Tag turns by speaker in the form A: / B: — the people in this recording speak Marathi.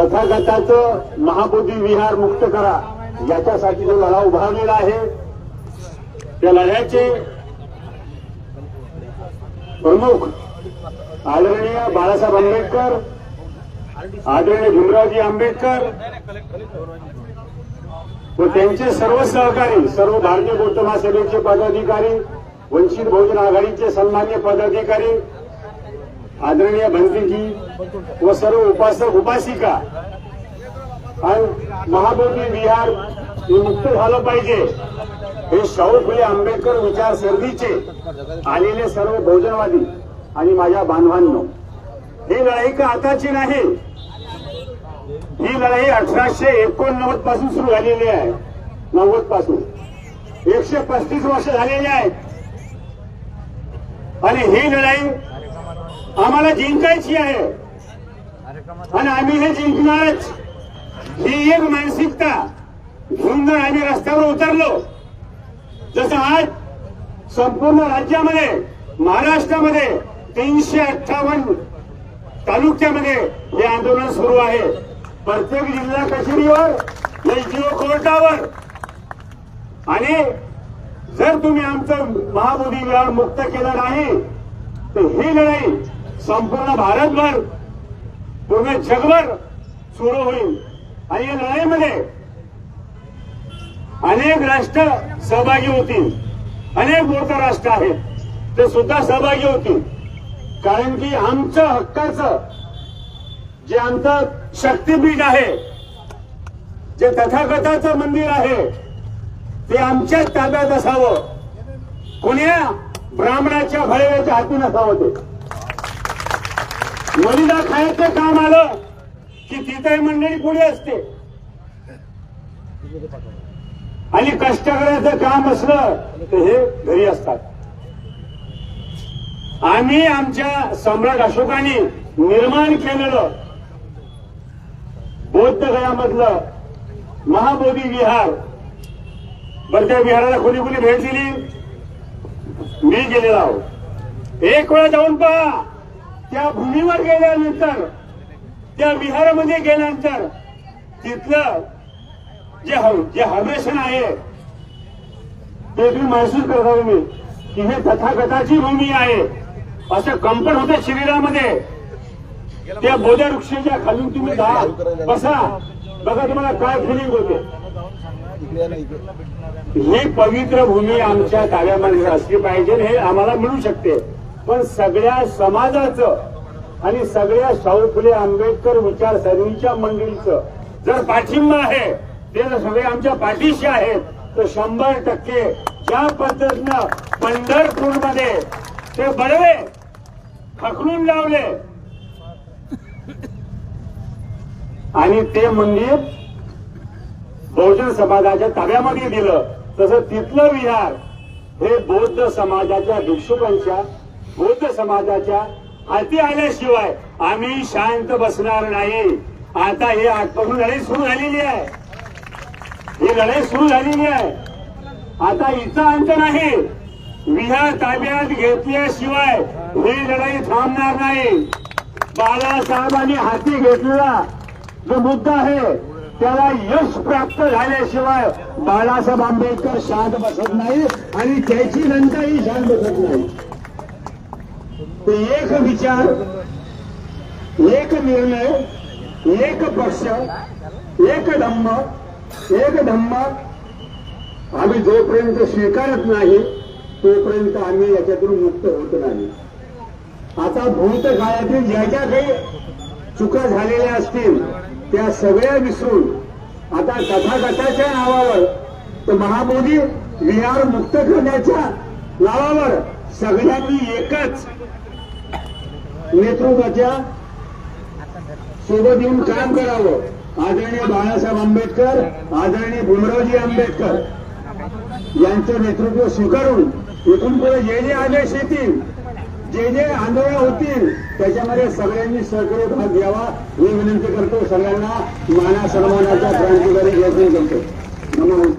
A: तथागताचं महाबोधी विहार मुक्त करा. याच्यासाठी जो लढा उभारलेला आहे त्या लढ्याचे प्रमुख आदरणीय बाळासाहेब आंबेडकर आदरणीय भीमरावजी आंबेडकर व त्यांचे सर्व सहकारी सर्व भारतीय बौद्ध महासभेचे पदाधिकारी वंचित बहुजन आघाडीचे सन्मान्य पदाधिकारी आदरणीय भंतीजी व सर्व उपासक उपासिका. आणि महाबोधी विहार हे मुक्त झालं पाहिजे. हे शाहू फुले आंबेडकर विचारसरणीचे आलेले सर्व बहुजनवादी आणि माझ्या बांधवांनो. ही लढाई का आताची नाही? ही लढाई अठराशे एकोणनव्वदपासून सुरू झालेली आहे. नव्वदपासून. एकशे पस्तीस वर्ष झालेली आहेत. आणि ही लढाई आम्हाला जिंकायची आहे. आणि आम्ही हे जिंकणारच. ही एक मानसिकता घेऊन जर आम्ही रस्त्यावर उतरलो. जसं आज संपूर्ण राज्यामध्ये महाराष्ट्रामध्ये तीनशे अठ्ठावन्न तालुक्यामध्ये हे आंदोलन सुरू आहे. प्रत्येक जिल्हा कचेरीवर एसडीओ कोर्टावर. आणि जर तुम्ही आमचं महाबोधी विहार मुक्त केलं नाही तर ही लढाई संपूर्ण भारतभर पूर्ण जगभर सुरू होईल. आणि या लढाईमध्ये अनेक राष्ट्र सहभागी होतील. अनेक मोठं राष्ट्र आहेत. ते सुद्धा सहभागी होतील. कारण की आमचं हक्काचं जे आमचं शक्तीपीठ आहे जे तथागताचं मंदिर आहे ते आमच्याच ताब्यात असावं. कोण्या ब्राह्मणाच्या भळव्याच्या हातून असावं ते. मलिदा खायचं काम आलं की तिथे मंडळी पुढे असते. आणि कष्टकऱ्याचं काम असलं तर हे घरी असतात. आम्ही आमच्या सम्राट अशोकाने निर्माण केलेलं बौद्ध गयामधलं महाबोधी विहार. बरं त्या विहाराला कोणी कोणी भेट दिली? मी गेलेलो आहोत एक वेळा जाऊन पहा. त्या भूमीवर गेल्यानंतर त्या विहारामध्ये गेल्यानंतर तिथलं जे जे हवेशन आहे ते मी महसूस करतो मी की हे तथागताची भूमी आहे. असं कंपन होतं शरीरामध्ये त्या बोध्या वृक्षाच्या खाली तुम्ही दहा बसा. बघा तुम्हाला काय फिलिंग होते. ही पवित्र भूमी आमच्या ताब्यामध्ये असली पाहिजे हे आम्हाला मिळू शकते. पण सगळ्या समाजाचं आणि सगळ्या शाहू फुले आंबेडकर विचारसरणीच्या मंडळीचं जर पाठिंबा आहे ते जर सगळे आमच्या पाठीशी आहेत तर शंभर टक्के ज्या पद्धतीनं पंढरपूरमध्ये ते बडवे खकलून लावले. आणि ते मंदिर बहुजन समाजाच्या ताब्यामध्ये दिलं. तसं तिथलं विहार हे बौद्ध समाजाच्या भिक्षुकांच्या बौद्ध समाजाच्या हाती आल्याशिवाय आम्ही शांत बसणार नाही. आता हे आजपासून लढाई सुरू झालेली आहे. ही लढाई सुरू झालेली आहे. आता इथं अंत नाही. विहार ताब्यात घेतल्याशिवाय ही लढाई थांबणार नाही. बाळासाहेबांनी हाती घेतलेला जो मुद्दा आहे त्याला यश प्राप्त झाल्याशिवाय बाळासाहेब आंबेडकर शांत बसत नाही आणि त्याची नंतरही शांत बसत नाही एक विचार एक निर्णय एक पक्ष एक धम्म एक धम्म आम्ही जोपर्यंत स्वीकारत नाही तोपर्यंत आम्ही याच्यातून मुक्त होत नाही. आता भूतकाळातील ज्या ज्या काही चुका झालेल्या असतील त्या सगळ्या विसरून आता तथागताच्या नावावर तर महाबोधी विहार मुक्त करण्याच्या नावावर सगळ्यांनी एकच नेतृत्वाच्या सोबत येऊन काम करावं. आदरणीय बाळासाहेब आंबेडकर आदरणीय भीमरावजी आंबेडकर यांचं नेतृत्व स्वीकारून इथून पुढे जे जे आदेश येतील जे जे आंदोलन होतील त्याच्यामध्ये सगळ्यांनी सहकार्य भाग घ्यावा. ही विनंती करतो सगळ्यांना माना सन्मानाचा क्रांतिकारी प्रयत्न करतो. नमस्कार.